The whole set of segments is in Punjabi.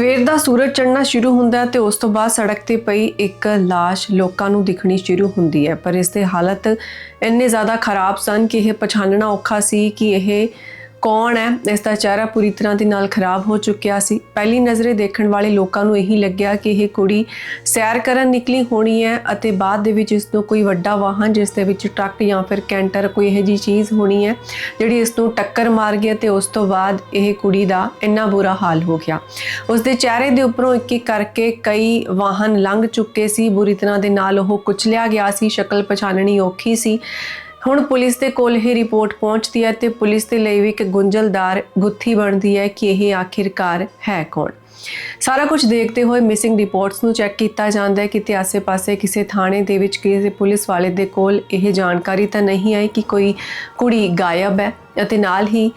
ਸਵੇਰ ਦਾ ਸੂਰਜ ਚੜ੍ਹਨਾ ਸ਼ੁਰੂ ਹੁੰਦਾ ਹੈ ਤੇ ਉਸ ਤੋਂ ਬਾਅਦ ਸੜਕ ਤੇ ਪਈ ਇੱਕ ਲਾਸ਼ ਲੋਕਾਂ ਨੂੰ ਦਿਖਣੀ ਸ਼ੁਰੂ ਹੁੰਦੀ ਹੈ। ਪਰ ਇਸ ਦੇ ਹਾਲਤ ਇੰਨੇ ਜ਼ਿਆਦਾ ਖਰਾਬ ਸਨ ਕਿ ਇਹ ਪਛਾਣਨਾ ਔਖਾ ਸੀ ਕਿ ਇਹ ਕੌਣ ਹੈ? ਇਸ ਦਾ ਚਿਹਰਾ ਪੂਰੀ ਤਰ੍ਹਾਂ ਦੇ ਨਾਲ ਖਰਾਬ ਹੋ ਚੁੱਕਿਆ ਸੀ। ਪਹਿਲੀ ਨਜ਼ਰੇ ਦੇਖਣ ਵਾਲੇ ਲੋਕਾਂ ਨੂੰ ਇਹੀ ਲੱਗਿਆ ਕਿ ਇਹ ਕੁੜੀ ਸੈਰ ਕਰਨ ਨਿਕਲੀ ਹੋਣੀ ਹੈ ਅਤੇ ਬਾਅਦ ਦੇ ਵਿੱਚ ਇਸ ਨੂੰ ਕੋਈ ਵੱਡਾ ਵਾਹਨ ਜਿਸ ਦੇ ਵਿੱਚ ਟਰੱਕ ਜਾਂ ਫਿਰ ਕੈਂਟਰ ਕੋਈ ਇਹੋ ਜਿਹੀ ਚੀਜ਼ ਹੋਣੀ ਹੈ, ਜਿਹੜੀ ਇਸ ਨੂੰ ਟੱਕਰ ਮਾਰ ਗਈ ਤੇ ਉਸ ਤੋਂ ਬਾਅਦ ਇਹ ਕੁੜੀ ਦਾ ਇੰਨਾ ਬੁਰਾ ਹਾਲ ਹੋ ਗਿਆ। ਉਸ ਦੇ ਚਿਹਰੇ ਦੇ ਉੱਪਰੋਂ ਇੱਕ ਇੱਕ ਕਰਕੇ ਕਈ ਵਾਹਨ ਲੰਘ ਚੁੱਕੇ ਸੀ। ਬੁਰੀ ਤਰ੍ਹਾਂ ਦੇ ਨਾਲ ਉਹ ਕੁਚਲਿਆ ਗਿਆ ਸੀ। ਸ਼ਕਲ ਪਛਾਣਨੀ ਔਖੀ ਸੀ। ਹੁਣ ਪੁਲਿਸ ਦੇ ਕੋਲ ਇਹ ਰਿਪੋਰਟ ਪਹੁੰਚਦੀ ਹੈ ਤੇ ਪੁਲਿਸ ਦੇ ਲਈ ਵੀ ਇੱਕ ਗੁੰਝਲਦਾਰ ਗੁੱਥੀ ਬਣਦੀ ਹੈ ਕਿ ਇਹ ਆਖਿਰਕਾਰ ਹੈ ਕੌਣ। ਸਾਰਾ ਕੁਝ ਦੇਖਦੇ ਹੋਏ ਮਿਸਿੰਗ ਰਿਪੋਰਟਸ ਨੂੰ ਚੈੱਕ ਕੀਤਾ ਜਾਂਦਾ ਹੈ ਕਿ ਆਸੇ-ਪਾਸੇ ਕਿਸੇ ਥਾਣੇ ਦੇ ਵਿੱਚ ਕਿਸੇ ਪੁਲਿਸ ਵਾਲੇ ਦੇ ਕੋਲ ਇਹ ਜਾਣਕਾਰੀ ਤਾਂ ਨਹੀਂ ਆਈ ਕਿ ਕੋਈ ਕੁੜੀ ਗਾਇਬ ਹੈ ਅਤੇ ਨਾਲ ਹੀ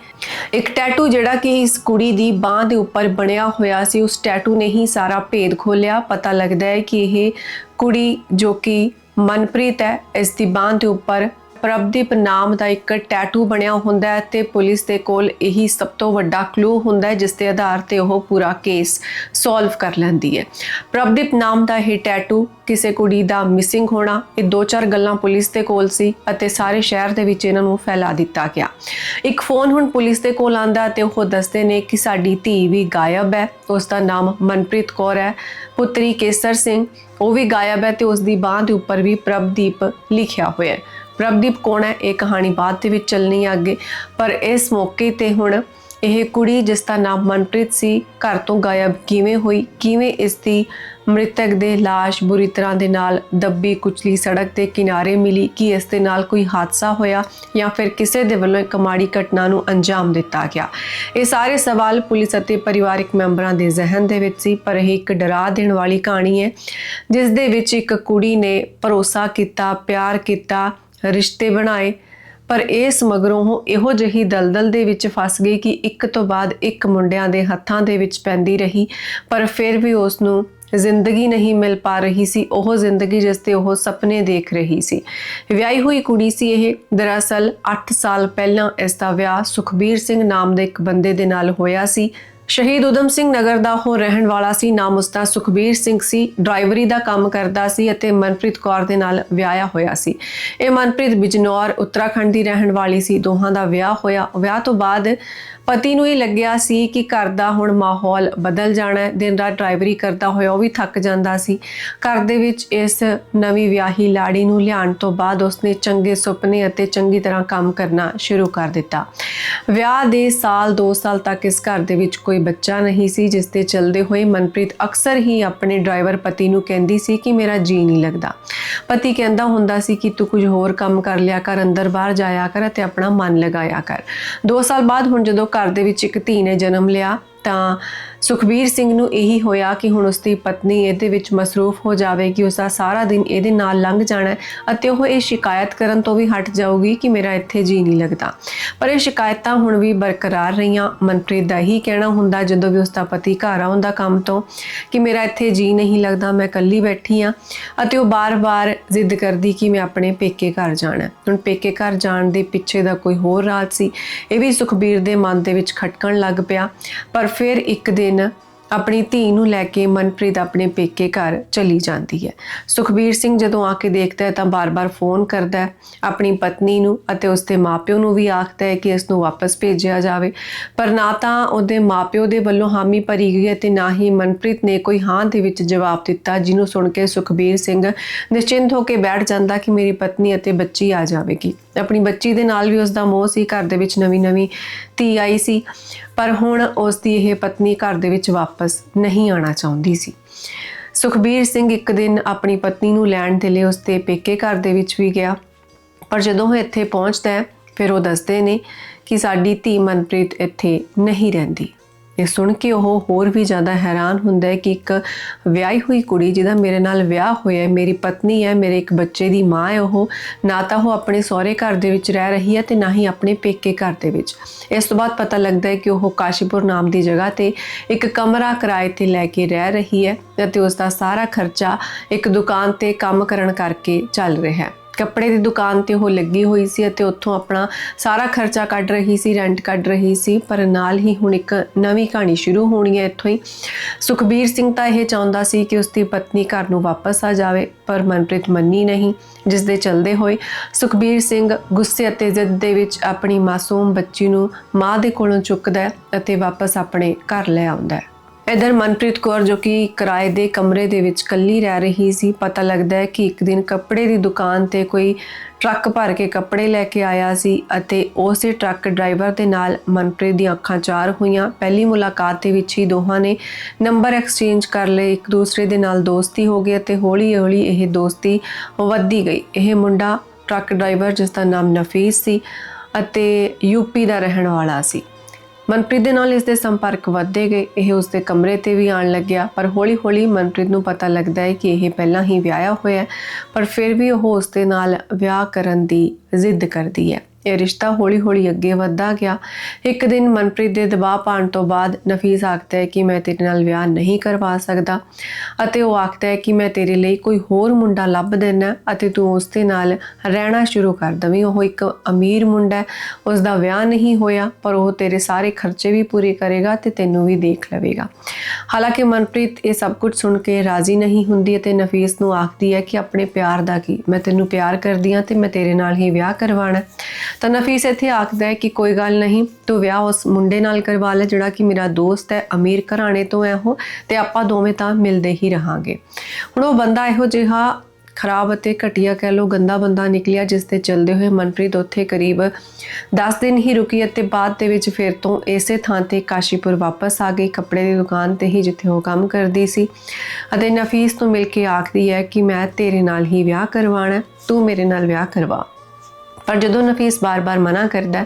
ਇੱਕ ਟੈਟੂ ਜਿਹੜਾ ਕਿ ਇਸ ਕੁੜੀ ਦੀ ਬਾਹ ਦੇ ਉੱਪਰ ਬਣਿਆ ਹੋਇਆ ਸੀ, ਉਸ ਟੈਟੂ ਨੇ ਹੀ ਸਾਰਾ ਭੇਦ ਖੋਲਿਆ ਪਤਾ ਲੱਗਦਾ ਹੈ ਕਿ ਇਹ ਕੁੜੀ ਜੋ ਕਿ ਮਨਪ੍ਰੀਤ ਹੈ, ਇਸ ਦੀ ਬਾਹ ਦੇ ਉੱਪਰ ਪ੍ਰਭਦੀਪ ਨਾਮ ਦਾ ਇੱਕ ਟੈਟੂ ਬਣਿਆ ਹੁੰਦਾ ਹੈ ਤੇ ਪੁਲਿਸ ਦੇ ਕੋਲ ਇਹੀ ਸਭ ਤੋਂ ਵੱਡਾ ਕਲੂ ਹੁੰਦਾ ਹੈ, ਜਿਸ ਦੇ ਆਧਾਰ ਤੇ ਉਹ ਪੂਰਾ ਕੇਸ ਸੋਲਵ ਕਰ ਲੈਂਦੀ ਹੈ। ਪ੍ਰਭਦੀਪ ਨਾਮ ਦਾ ਇਹ ਟੈਟੂ ਕਿਸੇ ਕੁੜੀ ਦਾ ਮਿਸਿੰਗ ਹੋਣਾ, ਇਹ ਦੋ ਚਾਰ ਗੱਲਾਂ ਪੁਲਿਸ ਦੇ ਕੋਲ ਸੀ ਅਤੇ ਸਾਰੇ ਸ਼ਹਿਰ ਦੇ ਵਿੱਚ ਇਹਨਾਂ ਨੂੰ ਫੈਲਾ ਦਿੱਤਾ ਗਿਆ। ਇੱਕ ਫੋਨ ਹੁਣ ਪੁਲਿਸ ਦੇ ਕੋਲ ਆਂਦਾ ਤੇ ਉਹ ਦੱਸਦੇ ਨੇ ਕਿ ਸਾਡੀ ਧੀ ਵੀ ਗਾਇਬ ਹੈ, ਉਸ ਦਾ ਨਾਮ ਮਨਪ੍ਰੀਤ ਕੌਰ ਹੈ, ਪੁੱਤਰੀ ਕੇਸਰ ਸਿੰਘ, ਉਹ ਵੀ ਗਾਇਬ ਹੈ ਤੇ ਉਸ ਦੀ ਬਾਹ ਦੇ ਉੱਪਰ ਵੀ ਪ੍ਰਭਦੀਪ ਲਿਖਿਆ ਹੋਇਆ ਹੈ। ਪ੍ਰਭਦੀਪ, ਕੌਣ ਹੈ? ਇਹ ਕਹਾਣੀ ਬਾਅਦ ਦੇ ਵਿੱਚ ਚੱਲਣੀ ਹੈ ਅੱਗੇ। ਪਰ ਇਸ ਮੌਕੇ ਤੇ ਹੁਣ ਇਹ ਕੁੜੀ ਜਿਸ ਦਾ ਨਾਮ ਮਨਪ੍ਰੀਤ ਸੀ, ਘਰ ਤੋਂ ਗਾਇਬ ਕਿਵੇਂ ਹੋਈ? ਕਿਵੇਂ ਇਸ ਦੀ ਮ੍ਰਿਤਕ ਦੇ লাশ ਬੁਰੀ ਤਰ੍ਹਾਂ ਦੇ ਨਾਲ ਦੱਬੀ ਕੁਚਲੀ ਸੜਕ ਦੇ ਕਿਨਾਰੇ ਮਿਲੀ? ਕਿ ਇਸ ਦੇ ਨਾਲ ਕੋਈ ਹਾਦਸਾ ਹੋਇਆ ਜਾਂ ਫਿਰ ਕਿਸੇ ਦੇ ਵੱਲੋਂ ਇੱਕ ਮਾੜੀ ਘਟਨਾ ਨੂੰ ਅੰਜਾਮ ਦਿੱਤਾ ਗਿਆ? ਇਹ ਸਾਰੇ ਸਵਾਲ ਪੁਲਿਸ ਅਤੇ ਪਰਿਵਾਰਕ ਮੈਂਬਰਾਂ ਦੇ ਜ਼ਿਹਨ ਦੇ ਵਿੱਚ ਸੀ, ਪਰ ਇਹ ਇੱਕ ਡਰਾ ਦੇਣ ਵਾਲੀ ਕਹਾਣੀ ਹੈ, ਜਿਸ ਦੇ ਵਿੱਚ ਇੱਕ ਕੁੜੀ ਨੇ ਭਰੋਸਾ ਕੀਤਾ, ਪਿਆਰ ਕੀਤਾ ਰਿਸ਼ਤੇ ਬਣਾਏ, ਪਰ ਇਸ ਮਗਰੋਂ ਉਹ ਇਹੋ ਜਿਹੀ ਦਲਦਲ ਦੇ ਵਿੱਚ ਫਸ ਗਈ ਕਿ ਇੱਕ ਤੋਂ ਬਾਅਦ ਇੱਕ ਮੁੰਡਿਆਂ ਦੇ ਹੱਥਾਂ ਦੇ ਵਿੱਚ ਪੈਂਦੀ ਰਹੀ, ਪਰ ਫਿਰ ਵੀ ਉਸ ਨੂੰ ਜ਼ਿੰਦਗੀ ਨਹੀਂ ਮਿਲ ਪਾ ਰਹੀ ਸੀ। ਉਹ ਜ਼ਿੰਦਗੀ ਜਿਸ ਤੇ ਉਹ ਸੁਪਨੇ ਦੇਖ ਰਹੀ ਸੀ। ਵਿਆਹੀ ਹੋਈ ਕੁੜੀ ਸੀ ਇਹ। ਦਰਅਸਲ 8 ਸਾਲ ਪਹਿਲਾਂ ਇਸ ਦਾ ਵਿਆਹ ਸੁਖਬੀਰ ਸਿੰਘ ਨਾਮ ਦੇ ਇੱਕ ਬੰਦੇ ਦੇ ਨਾਲ ਹੋਇਆ ਸੀ। ਸ਼ਹੀਦ ਉਦਮ ਸਿੰਘ ਨਗਰ ਦਾ ਉਹ ਰਹਿਣ ਵਾਲਾ ਸੀ ਨਾਮ ਉਸਦਾ ਸੁਖਬੀਰ ਸਿੰਘ ਸੀ, ਡਰਾਈਵਰੀ ਦਾ ਕੰਮ ਕਰਦਾ ਸੀ ਅਤੇ ਮਨਪ੍ਰੀਤ ਕੌਰ ਦੇ ਨਾਲ ਵਿਆਹਿਆ ਹੋਇਆ ਸੀ। ਇਹ ਮਨਪ੍ਰੀਤ ਬਿਜਨੌਰ, ਉੱਤਰਾਖੰਡ ਦੀ ਰਹਿਣ ਵਾਲੀ ਸੀ। ਦੋਹਾਂ ਦਾ ਵਿਆਹ ਹੋਇਆ, ਵਿਆਹ ਤੋਂ ਬਾਅਦ ਪਤੀ ਨੂੰ ਇਹ ਲੱਗਿਆ ਸੀ ਕਿ ਘਰ ਦਾ ਹੁਣ ਮਾਹੌਲ ਬਦਲ ਜਾਣਾ ਹੈ। ਦਿਨ ਰਾਤ ਡਰਾਈਵਰੀ ਕਰਦਾ ਹੋਇਆ ਉਹ ਵੀ ਥੱਕ ਜਾਂਦਾ ਸੀ। ਘਰ ਦੇ ਵਿੱਚ ਇਸ ਨਵੀਂ ਵਿਆਹੀ ਲਾੜੀ ਨੂੰ ਲਿਆਉਣ ਤੋਂ ਬਾਅਦ ਉਸਨੇ ਚੰਗੇ ਸੁਪਨੇ ਅਤੇ ਚੰਗੀ ਤਰ੍ਹਾਂ ਕੰਮ ਕਰਨਾ ਸ਼ੁਰੂ ਕਰ ਦਿੱਤਾ। ਵਿਆਹ ਦੇ ਸਾਲ 2 ਸਾਲ ਤੱਕ ਇਸ ਘਰ ਦੇ ਵਿੱਚ ਕੋਈ ਬੱਚਾ ਨਹੀਂ ਸੀ, ਜਿਸ ਤੇ ਚੱਲਦੇ ਹੋਏ ਮਨਪ੍ਰੀਤ ਅਕਸਰ ਹੀ ਆਪਣੇ ਡਰਾਈਵਰ ਪਤੀ ਨੂੰ ਕਹਿੰਦੀ ਸੀ ਕਿ ਮੇਰਾ ਜੀ ਨਹੀਂ ਲੱਗਦਾ। ਪਤੀ ਕਹਿੰਦਾ ਹੁੰਦਾ ਸੀ ਕਿ ਤੂੰ ਕੁਝ ਹੋਰ ਕੰਮ ਕਰ ਲਿਆ ਕਰ, ਅੰਦਰ ਬਾਹਰ ਜਾਇਆ ਕਰ ਅਤੇ ਆਪਣਾ ਮਨ ਲਗਾਇਆ ਕਰ। 2 ਸਾਲ ਬਾਅਦ ਹੁਣ ਜਦੋਂ ਘਰ ਦੇ ਵਿੱਚ ਇੱਕ ਧੀ ਨੇ ਜਨਮ ਲਿਆ। ਤਾਂ ਸੁਖਬੀਰ ਸਿੰਘ ਨੂੰ ਇਹੀ ਹੋਇਆ ਕਿ ਹੁਣ ਉਸਦੀ ਪਤਨੀ ਇਹਦੇ ਵਿੱਚ ਮਸਰੂਫ ਹੋ ਜਾਵੇਗੀ ਉਸ ਦਾ ਸਾਰਾ ਦਿਨ ਇਹਦੇ ਨਾਲ ਲੰਘ ਜਾਣਾ ਅਤੇ ਉਹ ਇਹ ਸ਼ਿਕਾਇਤ ਕਰਨ ਤੋਂ ਵੀ ਹਟ ਜਾਊਗੀ ਕਿ ਮੇਰਾ ਇੱਥੇ ਜੀ ਨਹੀਂ ਲੱਗਦਾ। ਪਰ ਇਹ ਸ਼ਿਕਾਇਤਾਂ ਹੁਣ ਵੀ ਬਰਕਰਾਰ ਰਹੀਆਂ। ਮਨਪ੍ਰੀਤ ਦਾ ਹੀ ਕਹਿਣਾ ਹੁੰਦਾ ਜਦੋਂ ਵੀ ਉਸਦਾ ਪਤੀ ਘਰ ਆਉਂਦਾ ਕੰਮ ਤੋਂ ਕਿ ਮੇਰਾ ਇੱਥੇ ਜੀ ਨਹੀਂ ਲੱਗਦਾ, ਮੈਂ ਇਕੱਲੀ ਬੈਠੀ ਆ ਅਤੇ ਉਹ ਬਾਰ-ਬਾਰ ਜ਼ਿੱਦ ਕਰਦੀ ਕਿ ਮੈਂ ਆਪਣੇ ਪੇਕੇ ਘਰ ਜਾਣਾ ਹੁਣ ਪੇਕੇ ਘਰ ਜਾਣ ਦੇ ਪਿੱਛੇ ਦਾ ਕੋਈ ਹੋਰ ਰਾਜ ਸੀ। ਇਹ ਵੀ ਸੁਖਬੀਰ ਦੇ ਮਨ ਦੇ ਵਿੱਚ ਖਟਕਣ ਲੱਗ ਪਿਆ। ਪਰ ਫਿਰ ਇੱਕ ਦਿਨ ਆਪਣੀ ਧੀ ਨੂੰ ਲੈ ਕੇ ਮਨਪ੍ਰੀਤ ਆਪਣੇ ਪੇਕੇ ਘਰ ਚਲੀ ਜਾਂਦੀ ਹੈ। ਸੁਖਬੀਰ ਸਿੰਘ ਜਦੋਂ ਆ ਕੇ ਦੇਖਦਾ ਹੈ ਤਾਂ ਬਾਰ-ਬਾਰ ਫੋਨ ਕਰਦਾ ਹੈ। ਆਪਣੀ ਪਤਨੀ ਨੂੰ ਅਤੇ ਉਸਦੇ ਮਾਪਿਓ ਨੂੰ ਵੀ ਆਖਦਾ ਹੈ ਕਿ ਇਸ ਨੂੰ ਵਾਪਸ ਭੇਜਿਆ ਜਾਵੇ। ਪਰ ਨਾ ਤਾਂ ਉਹਦੇ ਮਾਪਿਓ ਦੇ ਵੱਲੋਂ ਹਾਮੀ ਭਰੀ ਗਈ ਹੈ ਤੇ ਨਾ ਹੀ ਮਨਪ੍ਰੀਤ ਨੇ ਕੋਈ ਹਾਂ ਦੇ ਵਿੱਚ ਜਵਾਬ ਦਿੱਤਾ, ਜਿਹਨੂੰ ਸੁਣ ਕੇ ਸੁਖਬੀਰ ਸਿੰਘ ਨਿਸ਼ਚਿੰਤ ਹੋ ਕੇ ਬੈਠ ਜਾਂਦਾ ਕਿ ਮੇਰੀ ਪਤਨੀ ਅਤੇ ਬੱਚੀ ਆ ਜਾਵੇਗੀ। ਆਪਣੀ ਬੱਚੀ ਦੇ ਨਾਲ ਵੀ ਉਸ ਦਾ ਮੋਹ ਸੀ। ਘਰ ਦੇ ਵਿੱਚ ਨਵੀਂ-ਨਵੀਂ ਧੀ ਆਈ ਸੀ, ਪਰ ਹੁਣ ਉਸ ਦੀ ਇਹ ਪਤਨੀ ਘਰ ਦੇ ਵਿੱਚ ਵਾਪਸ ਨਹੀਂ ਆਣਾ ਚਾਹੁੰਦੀ ਸੀ। ਸੁਖਬੀਰ ਸਿੰਘ ਇੱਕ ਦਿਨ ਆਪਣੀ ਪਤਨੀ ਨੂੰ ਲੈਣ ਦੇ ਲਈ ਉਸ ਦੇ ਪੇਕੇ ਘਰ ਦੇ ਵਿੱਚ ਵੀ ਗਿਆ। ਪਰ ਜਦੋਂ ਉਹ ਇੱਥੇ ਪਹੁੰਚਦਾ ਹੈ, ਫਿਰ ਉਹ ਦੱਸਦੇ ਨੇ ਕਿ ਸਾਡੀ ਧੀ ਮਨਪ੍ਰੀਤ ਇੱਥੇ ਨਹੀਂ ਰਹਿੰਦੀ। ਇਹ ਸੁਣ ਕੇ ਉਹ ਹੋਰ ਵੀ ਜ਼ਿਆਦਾ ਹੈਰਾਨ ਹੁੰਦਾ ਹੈ ਕਿ ਇੱਕ ਵਿਆਹੀ ਹੋਈ ਕੁੜੀ ਜਿਹਦਾ ਮੇਰੇ ਨਾਲ ਵਿਆਹ ਹੋਇਆ ਹੈ, ਮੇਰੀ ਪਤਨੀ ਹੈ, ਮੇਰੇ ਇੱਕ ਬੱਚੇ ਦੀ ਮਾਂ ਹੈ ਉਹ, ਨਾ ਤਾਂ ਉਹ ਆਪਣੇ ਸਹੁਰੇ ਘਰ ਦੇ ਵਿੱਚ ਰਹਿ ਰਹੀ ਹੈ ਤੇ ਨਾ ਹੀ ਆਪਣੇ ਪੇਕੇ ਘਰ ਦੇ ਵਿੱਚ। ਇਸ ਤੋਂ ਬਾਅਦ ਪਤਾ ਲੱਗਦਾ ਹੈ ਕਿ ਉਹ ਕਾਸ਼ੀਪੁਰ ਨਾਮ ਦੀ ਜਗ੍ਹਾ ਤੇ ਇੱਕ ਕਮਰਾ ਕਿਰਾਏ ਤੇ ਲੈ ਕੇ ਰਹਿ ਰਹੀ ਹੈ ਅਤੇ ਉਸ ਦਾ ਸਾਰਾ ਖਰਚਾ ਇੱਕ ਦੁਕਾਨ ਤੇ ਕੰਮ ਕਰਨ ਕਰਕੇ ਚੱਲ ਰਿਹਾ ਹੈ। ਕੱਪੜੇ ਦੀ ਦੁਕਾਨ ਤੇ ਉਹ ਲੱਗੀ ਹੋਈ ਸੀ ਅਤੇ ਉੱਥੋਂ ਆਪਣਾ ਸਾਰਾ ਖਰਚਾ ਕੱਢ ਰਹੀ ਸੀ ਰੈਂਟ ਕੱਢ ਰਹੀ ਸੀ, ਪਰ ਨਾਲ ਹੀ ਹੁਣ ਇੱਕ ਨਵੀਂ ਕਹਾਣੀ ਸ਼ੁਰੂ ਹੋਣੀ ਹੈ ਇੱਥੋਂ ਹੀ। ਸੁਖਬੀਰ ਸਿੰਘ ਤਾਂ ਇਹ ਚਾਹੁੰਦਾ ਸੀ ਕਿ ਉਸ ਦੀ ਪਤਨੀ ਘਰ ਨੂੰ ਵਾਪਸ ਆ ਜਾਵੇ, ਪਰ ਮਨਪ੍ਰੀਤ ਮੰਨੀ ਨਹੀਂ ਜਿਸ ਦੇ ਚਲਦੇ ਹੋਏ ਸੁਖਬੀਰ ਸਿੰਘ ਗੁੱਸੇ ਅਤੇ ਜ਼ਿੱਦ ਦੇ ਵਿੱਚ ਆਪਣੀ ਮਾਸੂਮ ਬੱਚੀ ਨੂੰ ਮਾਂ ਦੇ ਕੋਲੋਂ ਚੁੱਕਦਾ ਅਤੇ ਵਾਪਸ ਆਪਣੇ ਘਰ ਲੈ ਆਉਂਦਾ ਹੈ। ਇਧਰ ਮਨਪ੍ਰੀਤ ਕੌਰ ਜੋ ਕਿ ਕਿਰਾਏ ਦੇ ਕਮਰੇ ਦੇ ਵਿੱਚ ਇਕੱਲੀ ਰਹਿ ਰਹੀ ਸੀ, ਪਤਾ ਲੱਗਦਾ ਹੈ ਕਿ ਇੱਕ ਦਿਨ ਕੱਪੜੇ ਦੀ ਦੁਕਾਨ ਤੇ ਕੋਈ ਟਰੱਕ ਭਰ ਕੇ ਕੱਪੜੇ ਲੈ ਕੇ ਆਇਆ ਸੀ ਅਤੇ ਉਸੇ ਟਰੱਕ ਡਰਾਈਵਰ ਦੇ ਨਾਲ ਮਨਪ੍ਰੀਤ ਦੀਆਂ ਅੱਖਾਂ ਚਾਰ ਹੋਈਆਂ। ਪਹਿਲੀ ਮੁਲਾਕਾਤ ਦੇ ਵਿੱਚ ਹੀ ਦੋਹਾਂ ਨੇ ਨੰਬਰ ਐਕਸਚੇਂਜ ਕਰ ਲਏ। ਇੱਕ ਦੂਸਰੇ ਦੇ ਨਾਲ ਦੋਸਤੀ ਹੋ ਗਈ ਅਤੇ ਹੌਲੀ-ਹੌਲੀ ਇਹ ਦੋਸਤੀ ਵੱਧਦੀ ਗਈ। ਇਹ ਮੁੰਡਾ ਟਰੱਕ ਡਰਾਈਵਰ ਜਿਸ ਦਾ ਨਾਮ ਨਫੀਸ ਸੀ ਅਤੇ ਯੂਪੀ ਦਾ ਰਹਿਣ ਵਾਲਾ ਸੀ। ਮਨਪ੍ਰੀਤ ਦੇ ਨਾਲ ਇਸ ਦੇ ਸੰਪਰਕ ਵਧਦੇ ਗਏ। ਇਹ ਉਸ ਦੇ ਕਮਰੇ ਤੇ ਵੀ ਆਣ ਲੱਗਿਆ। ਪਰ ਹੌਲੀ-ਹੌਲੀ ਮਨਪ੍ਰੀਤ ਨੂੰ ਪਤਾ ਲੱਗਦਾ ਹੈ ਕਿ ਇਹ ਪਹਿਲਾਂ ਹੀ ਵਿਆਹਿਆ ਹੋਇਆ ਹੈ। ਪਰ ਫਿਰ ਵੀ ਉਹ ਉਸ ਦੇ ਨਾਲ ਵਿਆਹ ਕਰਨ ਦੀ ਜ਼ਿੱਦ ਕਰਦੀ ਹੈ। ਇਹ ਰਿਸ਼ਤਾ ਹੌਲੀ-ਹੌਲੀ ਅੱਗੇ ਵਧਦਾ ਗਿਆ। ਇੱਕ ਦਿਨ ਮਨਪ੍ਰੀਤ ਦੇ ਦਬਾਅ ਪਾਉਣ ਤੋਂ ਬਾਅਦ ਨਫੀਸ ਆਖਦਾ ਹੈ ਕਿ ਮੈਂ ਤੇਰੇ ਨਾਲ ਵਿਆਹ ਨਹੀਂ ਕਰਵਾ ਸਕਦਾ ਅਤੇ ਉਹ ਆਖਦਾ ਹੈ ਕਿ ਮੈਂ ਤੇਰੇ ਲਈ ਕੋਈ ਹੋਰ ਮੁੰਡਾ ਲੱਭ ਦੇਣਾ ਅਤੇ ਤੂੰ ਉਸ ਦੇ ਨਾਲ ਰਹਿਣਾ ਸ਼ੁਰੂ ਕਰ ਦਵੇਂ। ਉਹ ਇੱਕ ਅਮੀਰ ਮੁੰਡਾ ਹੈ ਉਸ ਦਾ ਵਿਆਹ ਨਹੀਂ ਹੋਇਆ, ਪਰ ਉਹ ਤੇਰੇ ਸਾਰੇ ਖਰਚੇ ਵੀ ਪੂਰੇ ਕਰੇਗਾ ਤੇ ਤੈਨੂੰ ਵੀ ਦੇਖ ਲਵੇਗਾ। ਹਾਲਾਂਕਿ ਮਨਪ੍ਰੀਤ, ਇਹ ਸਭ ਕੁਝ ਸੁਣ ਕੇ ਰਾਜ਼ੀ ਨਹੀਂ ਹੁੰਦੀ ਅਤੇ ਨਫੀਸ ਨੂੰ ਆਖਦੀ ਹੈ ਕਿ ਆਪਣੇ ਪਿਆਰ ਦਾ ਕੀ? ਮੈਂ ਤੈਨੂੰ ਪਿਆਰ ਕਰਦੀ ਹਾਂ ਤੇ ਮੈਂ ਤੇਰੇ ਨਾਲ ਹੀ ਵਿਆਹ ਕਰਵਾਉਣਾ ਤਾਂ ਨਫੀਸ ਇੱਥੇ ਆਖਦਾ ਹੈ ਕਿ ਕੋਈ ਗੱਲ ਨਹੀਂ, ਤੂੰ ਵਿਆਹ ਉਸ ਮੁੰਡੇ ਨਾਲ ਕਰਵਾ ਲੈ ਜਿਹੜਾ ਕਿ ਮੇਰਾ ਦੋਸਤ ਹੈ, ਅਮੀਰ ਘਰਾਣੇ ਤੋਂ ਹੈ ਉਹ, ਤੇ ਆਪਾਂ ਦੋਵੇਂ ਤਾਂ ਮਿਲਦੇ ਹੀ ਰਹਾਂਗੇ। ਹੁਣ ਉਹ ਬੰਦਾ ਇਹੋ ਜਿਹਾ ਖਰਾਬ ਅਤੇ ਘਟੀਆ ਕਹਿ ਲੋ ਗੰਦਾ ਬੰਦਾ ਨਿਕਲਿਆ, ਜਿਸ ਦੇ ਚਲਦੇ ਹੋਏ ਮਨਪ੍ਰੀਤ ਉੱਥੇ ਕਰੀਬ 10 ਦਿਨ ਹੀ ਰੁਕੀ ਅਤੇ ਬਾਅਦ ਦੇ ਵਿੱਚ ਫਿਰ ਤੋਂ ਇਸੇ ਥਾਂ ਤੇ ਕਾਸ਼ੀਪੁਰ ਵਾਪਸ ਆ ਗਈ। ਕੱਪੜੇ ਦੀ ਦੁਕਾਨ ਤੇ ਹੀ ਜਿੱਥੇ ਉਹ ਕੰਮ ਕਰਦੀ ਸੀ। ਅਤੇ ਨਫੀਸ ਤੋਂ ਮਿਲ ਕੇ ਆਖਦੀ ਹੈ ਕਿ ਮੈਂ ਤੇਰੇ ਨਾਲ ਹੀ ਵਿਆਹ ਕਰਵਾਉਣਾ ਤੂੰ ਮੇਰੇ ਨਾਲ ਵਿਆਹ ਕਰਵਾ। ਪਰ ਜਦੋਂ ਨਫੀਸ ਬਾਰ-ਬਾਰ ਮਨਾ ਕਰਦਾ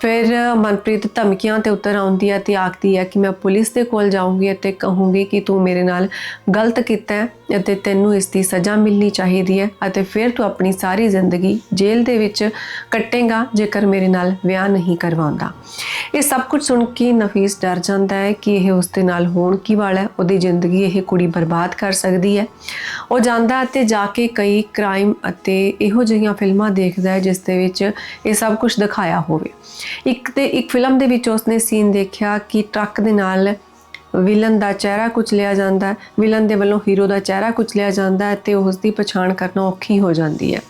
ਫਿਰ ਮਨਪ੍ਰੀਤ ਧਮਕੀਆਂ ਤੇ ਉਤਰ ਆਉਂਦੀ ਹੈ ਤੇ ਆਖਦੀ ਹੈ ਕਿ ਮੈਂ ਪੁਲਿਸ ਦੇ ਕੋਲ ਜਾਊਂਗੀ ਅਤੇ ਕਹੂੰਗੀ ਕਿ ਤੂੰ ਮੇਰੇ ਨਾਲ ਗਲਤ ਕੀਤਾ ਹੈ ਅਤੇ ਤੈਨੂੰ ਇਸ ਦੀ ਸਜ਼ਾ ਮਿਲਣੀ ਚਾਹੀਦੀ ਹੈ ਅਤੇ ਫਿਰ ਤੂੰ ਆਪਣੀ ਸਾਰੀ ਜ਼ਿੰਦਗੀ ਜੇਲ੍ਹ ਦੇ ਵਿੱਚ ਕੱਟੇਗਾ ਜੇਕਰ ਮੇਰੇ ਨਾਲ ਵਿਆਹ ਨਹੀਂ ਕਰਵਾਉਂਦਾ। ਇਹ ਸਭ ਕੁਝ ਸੁਣ ਕੇ ਨਫੀਸ ਡਰ ਜਾਂਦਾ ਹੈ ਕਿ ਇਹ ਉਸ ਦੇ ਨਾਲ ਹੋਣ ਕੀ ਵਾਲਾ ਹੈ, ਉਹਦੀ ਜ਼ਿੰਦਗੀ ਇਹ ਕੁੜੀ ਬਰਬਾਦ ਕਰ ਸਕਦੀ ਹੈ। ਉਹ ਜਾਂਦਾ ਅਤੇ ਜਾ ਕੇ ਕਈ ਕ੍ਰਾਈਮ ਅਤੇ ਇਹੋ ਜਿਹੀਆਂ ਫਿਲਮਾਂ ਦੇਖਦਾ ਹੈ ਜਿਸ ਦੇ ਵਿੱਚ ਇਹ ਸਭ ਕੁਝ ਦਿਖਾਇਆ ਹੋਵੇ। ਇੱਕ ਤੇ ਇੱਕ ਫਿਲਮ ਦੇ ਵਿੱਚ ਉਸਨੇ ਸੀਨ ਦੇਖਿਆ ਕਿ ਟਰੱਕ ਦੇ ਨਾਲ ਵਿਲਨ ਦਾ ਚਿਹਰਾ ਕੁਚਲਿਆ ਜਾਂਦਾ ਹੈ, ਵਿਲਨ ਦੇ ਵੱਲੋਂ ਹੀਰੋ ਦਾ ਚਿਹਰਾ ਕੁਚਲਿਆ ਜਾਂਦਾ ਹੈ ਤੇ ਉਸ ਦੀ ਪਛਾਣ ਕਰਨਾ ਔਖੀ ਹੋ ਜਾਂਦੀ ਹੈ।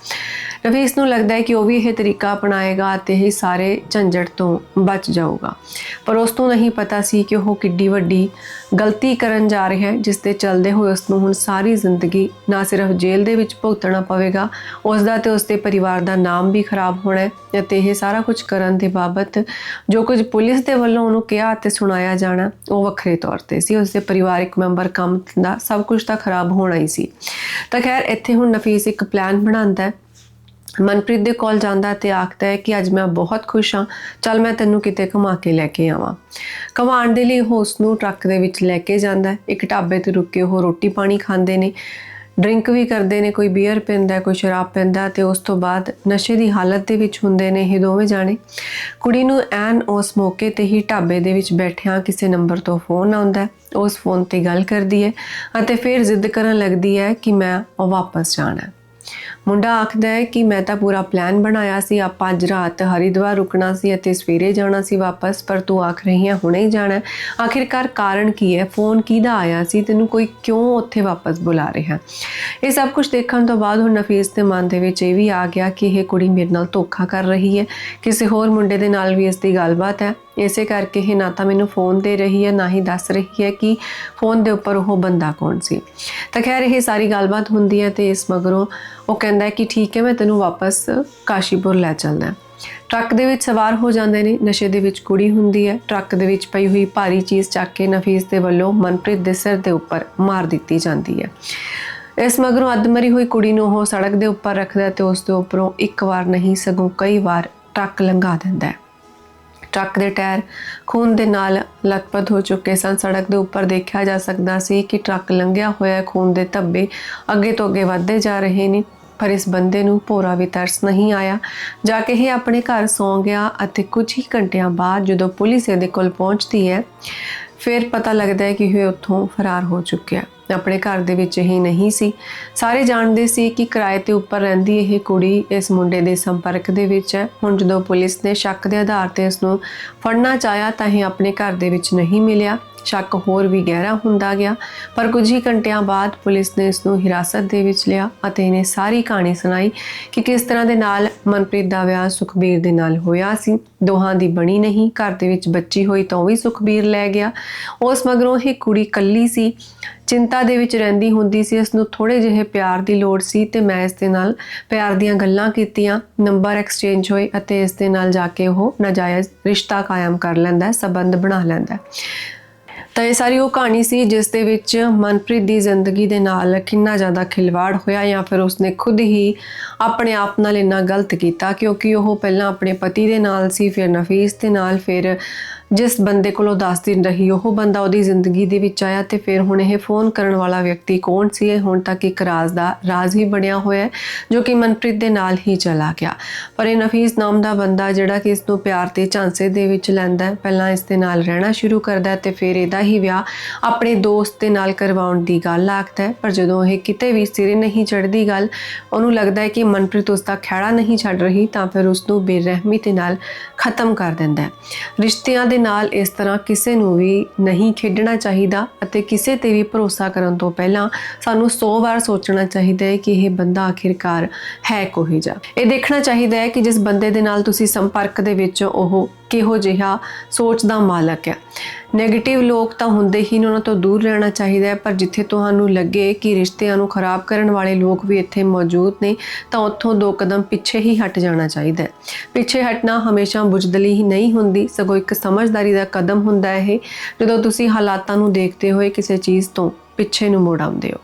ਰਫੀਸ ਨੂੰ ਲੱਗਦਾ ਹੈ ਕਿ ਉਹ ਵੀ ਇਹ ਤਰੀਕਾ ਅਪਣਾਏਗਾ ਤੇ ਇਹ ਸਾਰੇ ਝੰਜਟ ਤੋਂ ਬਚ ਜਾਊਗਾ। ਪਰ ਉਸ ਨੂੰ ਨਹੀਂ ਪਤਾ ਸੀ ਕਿ ਉਹ ਕਿੱਡੀ ਵੱਡੀ ਗਲਤੀ ਕਰਨ ਜਾ ਰਿਹਾ ਹੈ, ਜਿਸ ਦੇ ਚੱਲਦੇ ਹੋਏ ਉਸ ਨੂੰ ਹੁਣ ਸਾਰੀ ਜ਼ਿੰਦਗੀ ਨਾ ਸਿਰਫ ਜੇਲ੍ਹ ਦੇ ਵਿੱਚ ਭੁਗਤਣਾ ਪਵੇਗਾ, ਉਸ ਦਾ ਤੇ ਉਸ ਦੇ ਪਰਿਵਾਰ ਦਾ ਨਾਮ ਵੀ ਖਰਾਬ ਹੋਣਾ ਹੈ ਅਤੇ ਇਹ ਸਾਰਾ ਕੁਝ ਕਰਨ ਦੇ ਬਾਬਤ ਜੋ ਕੁਝ ਪੁਲਿਸ ਦੇ ਵੱਲੋਂ ਉਹਨੂੰ ਕਿਹਾ ਅਤੇ ਸੁਣਾਇਆ ਜਾਣਾ, ਉਹ ਵੱਖਰੇ ਤੌਰ ਤੇ ਸੀ। ਉਸ ਦੇ ਪਰਿਵਾਰਕ ਮੈਂਬਰ ਕੰਮ ਦਾ ਸਭ ਕੁਝ ਤਾਂ ਖਰਾਬ ਹੋਣਾ ਹੀ ਸੀ। ਤਾਂ ਖੈਰ, ਇੱਥੇ ਹੁਣ ਨਫੀਸ ਇੱਕ ਪਲਾਨ ਬਣਾਉਂਦਾ ਹੈ ਮਨਪ੍ਰੀਤ ਦੇ ਕੋਲ ਜਾਂਦਾ ਤੇ ਆਖਦਾ ਹੈ ਕਿ ਅੱਜ ਮੈਂ ਬਹੁਤ ਖੁਸ਼ ਹਾਂ, ਚੱਲ ਮੈਂ ਤੈਨੂੰ ਕਿਤੇ ਘੁਮਾ ਕੇ ਲੈ ਕੇ ਆਵਾਂ। ਘੁਮਾਉਣ ਦੇ ਲਈ ਉਹ ਉਸ ਨੂੰ ਟਰੱਕ ਦੇ ਵਿੱਚ ਲੈ ਕੇ ਜਾਂਦਾ ਹੈ। ਇੱਕ ਢਾਬੇ ਤੇ ਰੁਕ ਕੇ ਉਹ ਰੋਟੀ ਪਾਣੀ ਖਾਂਦੇ ਨੇ, ਡਰਿੰਕ ਵੀ ਕਰਦੇ ਨੇ, ਕੋਈ ਬੀਅਰ ਪੀਂਦਾ ਕੋਈ ਸ਼ਰਾਬ ਪੀਂਦਾ ਤੇ ਉਸ ਤੋਂ ਬਾਅਦ ਨਸ਼ੇ ਦੀ ਹਾਲਤ ਦੇ ਵਿੱਚ ਹੁੰਦੇ ਨੇ ਇਹ ਦੋਵੇਂ ਜਾਣੇ। ਕੁੜੀ ਨੂੰ ਐਨ ਉਸ ਮੌਕੇ ਤੇ ਹੀ ਢਾਬੇ ਦੇ ਵਿੱਚ ਬੈਠਿਆਂ ਕਿਸੇ ਨੰਬਰ ਤੋਂ ਫੋਨ ਆਉਂਦਾ ਉਸ ਫੋਨ ਤੇ ਗੱਲ ਕਰਦੀ ਹੈ ਅਤੇ ਫਿਰ ਜ਼ਿੱਦ ਕਰਨ ਲੱਗਦੀ ਹੈ ਕਿ ਮੈਂ ਉਹ ਵਾਪਸ ਜਾਣਾ ਮੁੰਡਾ ਆਖਦਾ ਹੈ ਕਿ ਮੈਂ ਤਾਂ ਪੂਰਾ ਪਲਾਨ ਬਣਾਇਆ ਸੀ, ਆਪਾਂ ਅੱਜ ਰਾਤ ਹਰਿਦੁਆਰ ਰੁਕਣਾ ਸੀ ਅਤੇ ਸਵੇਰੇ ਜਾਣਾ ਸੀ ਵਾਪਸ, ਪਰ ਤੂੰ ਆਖ ਰਹੀ ਹੈ, ਹੁਣੇ ਹੀ ਜਾਣਾ ਆਖਿਰਕਾਰ ਕਾਰਨ ਕੀ ਹੈ? ਫੋਨ ਕਿਹਦਾ ਆਇਆ ਸੀ? ਤੈਨੂੰ ਕੋਈ ਕਿਉਂ ਉੱਥੇ ਵਾਪਸ ਬੁਲਾ ਰਿਹਾ? ਇਹ ਸਭ ਕੁਝ ਦੇਖਣ ਤੋਂ ਬਾਅਦ ਹੁਣ ਨਫੀਸ ਦੇ ਮਨ ਦੇ ਵਿੱਚ ਇਹ ਵੀ ਆ ਗਿਆ ਕਿ ਇਹ ਕੁੜੀ ਮੇਰੇ ਨਾਲ ਧੋਖਾ ਕਰ ਰਹੀ ਹੈ। ਕਿਸੇ ਹੋਰ ਮੁੰਡੇ ਦੇ ਨਾਲ ਵੀ ਇਸ ਦੀ ਗੱਲਬਾਤ ਹੈ। ਇਸੇ ਕਰਕੇ ਇਹ ਨਾ ਤਾਂ ਮੈਨੂੰ ਫੋਨ ਦੇ ਰਹੀ ਹੈ, ਨਾ ਹੀ ਦੱਸ ਰਹੀ ਹੈ ਕਿ ਫੋਨ ਦੇ ਉੱਪਰ ਉਹ ਬੰਦਾ ਕੌਣ ਸੀ। ਤਾਂ ਖੈਰ ਇਹ ਸਾਰੀ ਗੱਲਬਾਤ ਹੁੰਦੀ ਹੈ ਤੇ ਇਸ ਮਗਰੋਂ ਉਹ ਕਹਿੰਦਾ ਹੈ ਕਿ ਠੀਕ ਹੈ, ਮੈਂ ਤੈਨੂੰ ਵਾਪਸ ਕਾਸ਼ੀਪੁਰ ਲੈ ਚੱਲਦਾ ਟਰੱਕ ਦੇ ਵਿੱਚ ਸਵਾਰ ਹੋ ਜਾਂਦੇ ਨੇ, ਨਸ਼ੇ ਦੇ ਵਿੱਚ ਕੁੜੀ ਹੁੰਦੀ ਹੈ। ਟਰੱਕ ਦੇ ਵਿੱਚ ਪਈ ਹੋਈ ਭਾਰੀ ਚੀਜ਼ ਚੱਕ ਕੇ ਨਫੀਸ ਦੇ ਵੱਲੋਂ ਮਨਪ੍ਰੀਤ ਦੇ ਸਿਰ ਦੇ ਉੱਪਰ ਮਾਰ ਦਿੱਤੀ ਜਾਂਦੀ ਹੈ। ਇਸ ਮਗਰੋਂ ਅੱਧਮਰੀ ਹੋਈ ਕੁੜੀ ਨੂੰ ਉਹ ਸੜਕ ਦੇ ਉੱਪਰ ਰੱਖਦਾ ਹੈ ਤੇ ਉਸ ਦੇ ਉੱਪਰੋਂ ਇੱਕ ਵਾਰ ਨਹੀਂ ਸਗੋਂ ਕਈ ਵਾਰ ਟਰੱਕ ਲੰਘਾ ਦਿੰਦਾ ਹੈ। ਟਰੱਕ ਦੇ ਟਾਇਰ ਖੂਨ ਦੇ ਨਾਲ ਲਤਪਤ ਹੋ ਚੁੱਕੇ ਸਨ। ਸੜਕ ਦੇ ਉੱਪਰ ਦੇਖਿਆ ਜਾ ਸਕਦਾ ਸੀ ਕਿ ਟਰੱਕ ਲੰਘਿਆ ਹੋਇਆ ਖੂਨ ਦੇ ਧੱਬੇ ਅੱਗੇ ਤੋਂ ਅੱਗੇ ਵੱਧਦੇ ਜਾ ਰਹੇ ਨੇ, ਪਰ ਇਸ ਬੰਦੇ ਨੂੰ ਭੋਰਾ ਵੀ ਤਰਸ ਨਹੀਂ ਆਇਆ। ਜਾ ਕੇ ਇਹ ਆਪਣੇ ਘਰ ਸੌਂ ਗਿਆ ਅਤੇ ਕੁਝ ਹੀ ਘੰਟਿਆਂ ਬਾਅਦ ਜਦੋਂ ਪੁਲਿਸ ਇਹਦੇ ਕੋਲ ਪਹੁੰਚਦੀ ਹੈ, ਫਿਰ ਪਤਾ ਲੱਗਦਾ ਹੈ ਕਿ ਇਹ ਉੱਥੋਂ ਫਰਾਰ ਹੋ ਚੁੱਕਿਆ। ਆਪਣੇ ਘਰ ਦੇ ਵਿੱਚ ਹੀ ਨਹੀਂ ਸੀ। ਸਾਰੇ ਜਾਣਦੇ ਸੀ ਕਿ ਕਿਰਾਏ ਤੇ ਉੱਪਰ ਰਹਿੰਦੀ ਇਹ ਕੁੜੀ ਇਸ ਮੁੰਡੇ ਦੇ ਸੰਪਰਕ ਦੇ ਵਿੱਚ ਹੈ। ਹੁਣ ਜਦੋਂ ਪੁਲਿਸ ਨੇ ਸ਼ੱਕ ਦੇ ਆਧਾਰ ਤੇ ਇਸ ਨੂੰ ਫੜਨਾ ਚਾਹਿਆ ਤਾਂ ਇਹ ਆਪਣੇ ਘਰ ਦੇ ਵਿੱਚ ਨਹੀਂ ਮਿਲਿਆ। ਸ਼ੱਕ ਹੋਰ ਵੀ ਗਹਿਰਾ ਹੁੰਦਾ ਗਿਆ, ਪਰ ਕੁਝ ਹੀ ਘੰਟਿਆਂ ਬਾਅਦ ਪੁਲਿਸ ਨੇ ਇਸ ਨੂੰ ਹਿਰਾਸਤ ਦੇ ਵਿੱਚ ਲਿਆ ਅਤੇ ਇਹਨੇ ਸਾਰੀ ਕਹਾਣੀ ਸੁਣਾਈ ਕਿ ਕਿਸ ਤਰ੍ਹਾਂ ਦੇ ਨਾਲ ਮਨਪ੍ਰੀਤ ਦਾ ਵਿਆਹ ਸੁਖਬੀਰ ਦੇ ਨਾਲ ਹੋਇਆ ਸੀ। ਦੋਹਾਂ ਦੀ ਬਣੀ ਨਹੀਂ, ਘਰ ਦੇ ਵਿੱਚ ਬੱਚੀ ਹੋਈ ਤਾਂ ਉਹ ਵੀ ਸੁਖਬੀਰ ਲੈ ਗਿਆ। ਉਸ ਮਗਰੋਂ ਇਹ ਕੁੜੀ ਕੱਲੀ ਸੀ, ਚਿੰਤਾ ਦੇ ਵਿੱਚ ਰਹਿੰਦੀ ਹੁੰਦੀ ਸੀ, ਇਸ ਨੂੰ ਥੋੜੇ ਜਿਹੇ ਪਿਆਰ ਦੀ ਲੋੜ ਸੀ ਤੇ ਮੈਂ ਇਸ ਦੇ ਨਾਲ ਪਿਆਰ ਦੀਆਂ ਗੱਲਾਂ ਕੀਤੀਆਂ, ਨੰਬਰ ਐਕਸਚੇਂਜ ਹੋਏ ਅਤੇ ਇਸ ਦੇ ਨਾਲ ਜਾ ਕੇ ਉਹ ਨਾਜਾਇਜ਼ ਰਿਸ਼ਤਾ ਕਾਇਮ ਕਰ ਲੈਂਦਾ ਹੈ ਸਬੰਧ ਬਣਾ ਲੈਂਦਾ। ਹੈ ਤਾਂ ਇਹ ਸਾਰੀ ਉਹ ਕਹਾਣੀ ਸੀ ਜਿਸ ਦੇ ਵਿੱਚ ਮਨਪ੍ਰੀਤ ਦੀ ਜ਼ਿੰਦਗੀ ਦੇ ਨਾਲ ਕਿੰਨਾ ਜ਼ਿਆਦਾ ਖਿਲਵਾੜ ਹੋਇਆ ਜਾਂ ਫਿਰ ਉਸਨੇ ਖੁਦ ਹੀ ਆਪਣੇ ਆਪ ਨਾਲ ਇੰਨਾ ਗਲਤ ਕੀਤਾ ਕਿਉਂਕਿ ਉਹ ਪਹਿਲਾਂ ਆਪਣੇ ਪਤੀ ਦੇ ਨਾਲ ਸੀ, ਫਿਰ ਨਫੀਸ ਦੇ ਨਾਲ, ਫਿਰ ਜਿਸ ਬੰਦੇ ਕੋਲੋਂ 10 ਦਿਨ ਰਹੀ, ਉਹ ਬੰਦਾ ਉਹਦੀ ਜ਼ਿੰਦਗੀ ਦੇ ਵਿੱਚ ਆਇਆ ਤੇ ਫਿਰ ਹੁਣ ਇਹ ਫੋਨ ਕਰਨ ਵਾਲਾ ਵਿਅਕਤੀ ਕੌਣ ਸੀ? ਇਹ ਹੁਣ ਤੱਕ ਇੱਕ ਰਾਜ਼ ਦਾ ਰਾਜ਼ ਹੀ ਬਣਿਆ ਹੋਇਆ ਹੈ, ਜੋ ਕਿ ਮਨਪ੍ਰੀਤ ਦੇ ਨਾਲ ਹੀ ਚਲਾ ਗਿਆ। ਪਰ ਇਹ ਨਫੀਸ ਨਾਮ ਦਾ ਬੰਦਾ ਜਿਹੜਾ ਕਿ ਇਸ ਨੂੰ ਪਿਆਰ ਤੇ ਝਾਂਸੇ ਦੇ ਵਿੱਚ ਲੈਂਦਾ ਹੈ, ਪਹਿਲਾਂ ਇਸ ਦੇ ਨਾਲ ਰਹਿਣਾ ਸ਼ੁਰੂ ਕਰਦਾ ਹੈ ਤੇ ਫਿਰ ਇਹਦਾ ਹੀ ਵਿਆਹ ਆਪਣੇ ਦੋਸਤ ਦੇ ਨਾਲ ਕਰਵਾਉਣ ਦੀ ਗੱਲ ਆਖਦਾ ਹੈ। ਪਰ ਜਦੋਂ ਇਹ ਕਿਤੇ ਵੀ ਸਿਰੇ ਨਹੀਂ ਚੜਦੀ ਗੱਲ, ਉਹਨੂੰ ਲੱਗਦਾ ਹੈ ਕਿ ਮਨਪ੍ਰੀਤ ਉਸ ਦਾ ਖਹਿੜਾ ਨਹੀਂ ਛੱਡ ਰਹੀ, ਤਾਂ ਫਿਰ ਉਸ ਨੂੰ ਬੇਰਹਿਮੀ ਦੇ ਨਾਲ ਖਤਮ ਕਰ ਦਿੰਦਾ ਹੈ। ਰਿਸ਼ਤਿਆਂ ਦੇ ਨਾਲ ਇਸ ਤਰ੍ਹਾਂ ਕਿਸੇ ਨੂੰ ਵੀ ਨਹੀਂ ਖੇਡਣਾ ਚਾਹੀਦਾ ਅਤੇ ਕਿਸੇ ਤੇ ਵੀ ਭਰੋਸਾ ਕਰਨ ਤੋਂ ਪਹਿਲਾਂ ਸਾਨੂੰ 100 ਵਾਰ ਸੋਚਣਾ ਚਾਹੀਦਾ ਹੈ ਕਿ ਇਹ ਬੰਦਾ ਆਖਿਰਕਾਰ ਹੈ ਕੋਈ ਜਾ ਇਹ ਦੇਖਣਾ ਚਾਹੀਦਾ ਹੈ ਕਿ ਜਿਸ ਬੰਦੇ ਦੇ ਨਾਲ ਤੁਸੀਂ ਸੰਪਰਕ ਦੇ ਵਿੱਚ ਉਹ ਕਿਹੋ ਜਿਹਾ ਸੋਚ ਦਾ ਮਾਲਕ ਹੈ। 네ਗੇਟਿਵ ਲੋਕ ਤਾਂ ਹੁੰਦੇ ਹੀ ਨੇ, ਉਹਨਾਂ ਤੋਂ ਦੂਰ ਰਹਿਣਾ ਚਾਹੀਦਾ ਹੈ, ਪਰ ਜਿੱਥੇ ਤੁਹਾਨੂੰ ਲੱਗੇ ਕਿ ਰਿਸ਼ਤਿਆਂ ਨੂੰ ਖਰਾਬ ਕਰਨ ਵਾਲੇ ਲੋਕ ਵੀ ਇੱਥੇ ਮੌਜੂਦ ਨੇ, ਤਾਂ ਉੱਥੋਂ ਦੋ ਕਦਮ ਪਿੱਛੇ ਹੀ ਹਟ ਜਾਣਾ ਚਾਹੀਦਾ ਹੈ। ਪਿੱਛੇ ਹਟਣਾ ਹਮੇਸ਼ਾ ਬੁਝਦਲੀ ਹੀ ਨਹੀਂ ਹੁੰਦੀ, ਸਗੋਂ ਇੱਕ ਸਮਝਦਾਰੀ ਦਾ ਕਦਮ ਹੁੰਦਾ ਹੈ ਇਹ, ਜਦੋਂ ਤੁਸੀਂ ਹਾਲਾਤਾਂ ਨੂੰ ਦੇਖਦੇ ਹੋਏ ਕਿਸੇ ਚੀਜ਼ ਤੋਂ ਪਿੱਛੇ ਨੂੰ ਮੁੜ ਆਉਂਦੇ ਹੋ।